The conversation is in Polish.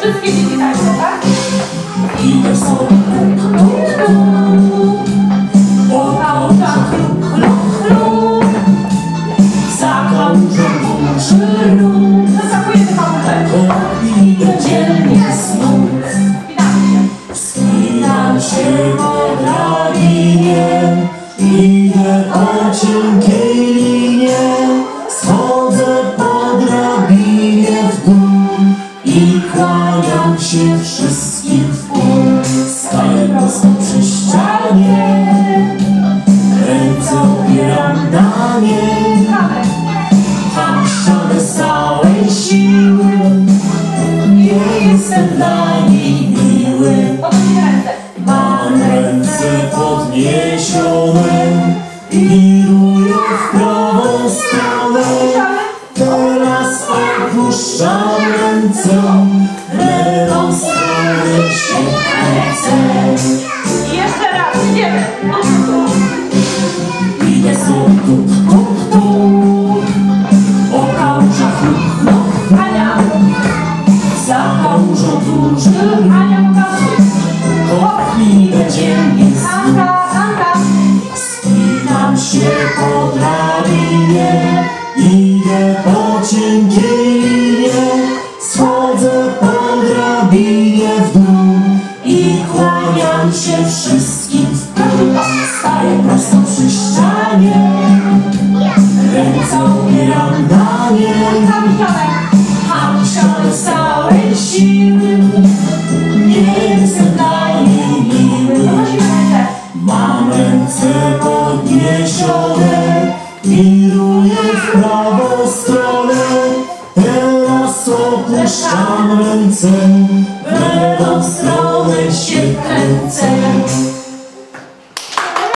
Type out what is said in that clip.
Wszystkie dzieci tańczą, tak? Idę sobie po kałużach lub, lub, lub Za kałużą duży ruch Zasakujemy kałużę. Idę dzielnie się. Wspinam się po drabinie Idę po I kłaniam się wszystkim w pół Staję prosto przy ścianie Ręce opieram na. Tam ścianę z całej siły Nie jestem dla niej miły. Mam ręce podniesione ręce lewą stronę się kręcę jeszcze raz. Idziemy. Idę znów tup, tup, tup O kałużach lub, lub Ania. Za kałużą dużym Ania, pokazuj. Hop, idę dziennie Anka, Anka. Wspinam się po drabinie, idę po cienkiej się wszystkim. Staję prosto przy ścianie, ręce opieram na a ścianę z całej siły. Nie jestem dla niej miły. Podnosimy ręce. Mam ręce podniesione, wiruję w prawą stronę. Teraz opuszczam ręce w lewą stronę.